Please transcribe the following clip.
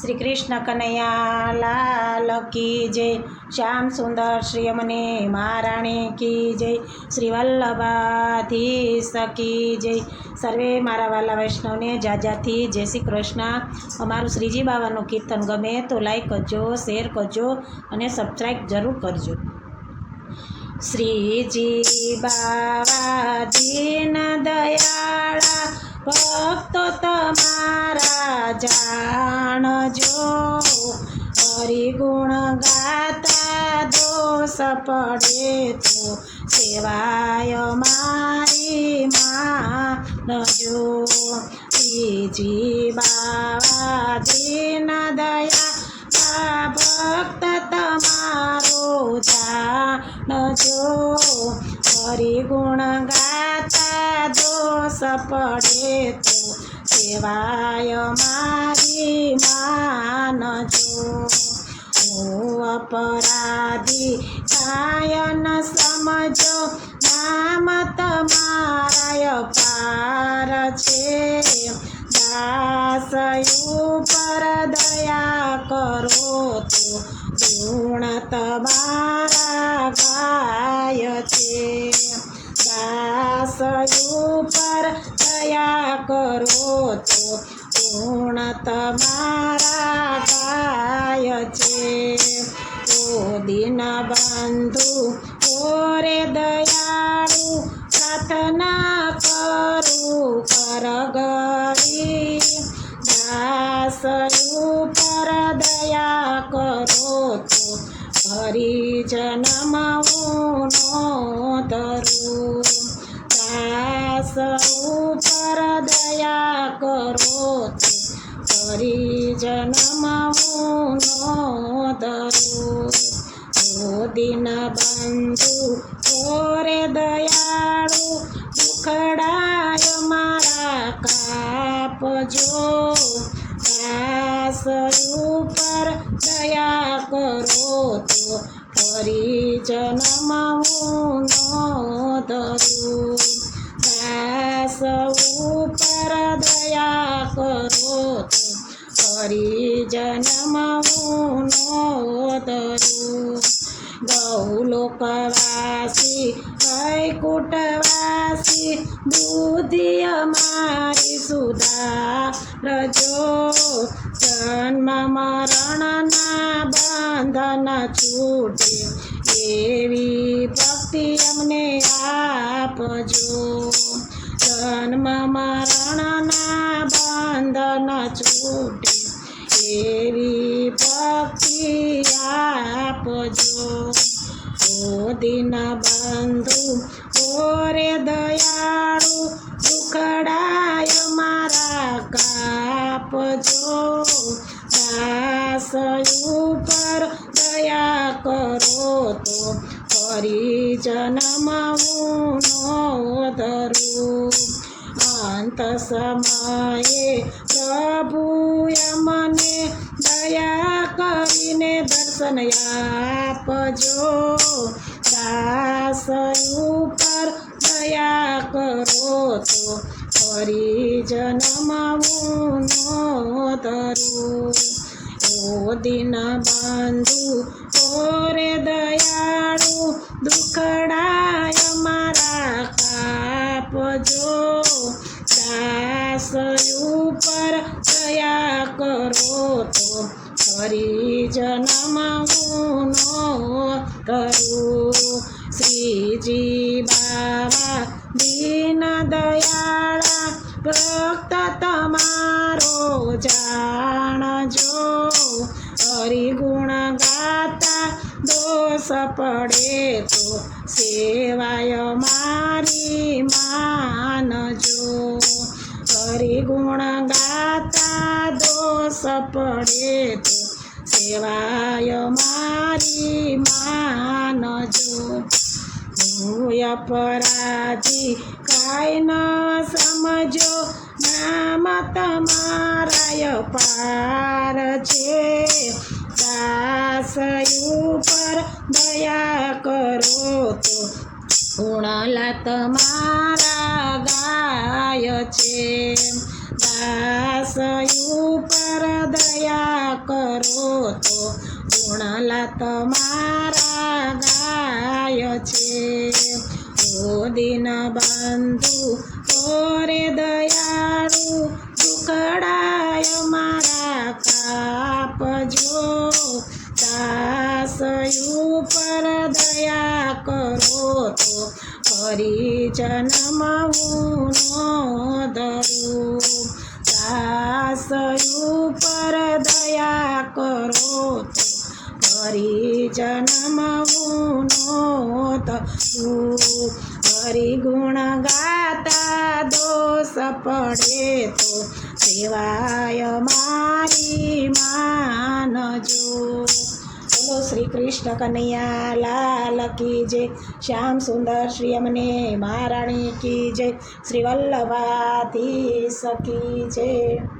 શ્રી કૃષ્ણ કનૈયા લાલ કી જય, શ્યામ સુંદર શ્રી અમને મહારાણી કી જય શ્રી વલ્લભાધીશ કી જય. સર્વે મારા વાલા વૈષ્ણવને જાજાથી જય શ્રી કૃષ્ણ. અમારું શ્રીજી બાવાનું કીર્તન ગમે તો લાઈક કરજો શેર કરજો અને સબસ્ક્રાઈબ જરૂર કરજો. શ્રીજી બાવા દીન દયાળા ભક્તો તમારા જાણજો હરિગુણ ગાતા દોષ પડે તો સેવાય મારી માં નજો બીજી બાવા દોષ પડે તો સેવાય મારી માનજો. હું અપરાધી કાયન સમજો, નામ તમારાય પાર છે. દાસ પર દયા કરો તો ગુણ તમારા ગાય છે. દાસ ઉપર દયા કરો તો ગુણ તમારા ગાય છે? ઓ દિન બંધુ ઓરે દયાળુ પ્રાર્થના કરું કર ગરી દાસ ઉપર દયા કરો તો હરિજનમવું નો ઓ દિન બંધુ ઓરે દયાળુ દુખડાય મારા કાપજો. દાસ ઉપર દયા કરો તો હરિજનમવું નો ધરું. દાસ ઉપર દયા કરો તો હરિજનમવું નો ધરું ગૌલોકવાસી વૈકુટવાસી બુદ્ધિ અમારી સુધારજો જન્મ મરણના બંધન છૂટે એવી ભક્તિ અમને આપજો જન્મ મરણના બંધન છૂટે, એવી ભક્તિ આપજો. ઓ દિન બંધુ ઓરે દયાળુ, દુખડાય મારા કાપજો. દાસ ઉપર દયા કરો તો હરિજનમવું નો ધરું. અંત સમયે પ્રભુએ મને દયા કરીને દર્શન આપજો દાસ ઉપર દયા કરો તો હરિજનમવું નો ધરું ઓ દિન બંધુ ઓરે દયાળુ દુખડાય મારા કાપજો દાસ ઉપર દયા કરો તો ફરી જન્મ હું કરું. શ્રીજી બાવા દીન દયાળા, ભક્ત તમારો જાણજો. હરિગુણ ગાતા દોષ પડે તો સેવાય મારી માનજો હરિગુણ ગાતા દોષ પડે તો સેવાય મારી માનજો હું અપરાધી કાંઈ ન સમજો, નામ તમારાય પાર છે. દાસ ઉપર દયા કરો તો ગુણલા તમારા ગાય છે. દાસ ઉપર દયા કરો તો ગુણલા તમારા ગાય છે. ઓ દિન બંધુ, ઓરે દયાળુ, દુખડાય મારા કાપજો દાસયુ પર દયા કરો તો હરિજનમાં ધરું દાસયુ પર દયા કરો તો હરિજનમાં ધરું હરિગુણ ગાતા દોષ પડે તો સેવાય મારી માનજો. બોલો શ્રી કૃષ્ણ કનૈયા, લાલ કી જય, શ્યામ સુંદર શ્રી અમને, મહારાણી કી જય, શ્રી વલ્લભાથી સખી જય.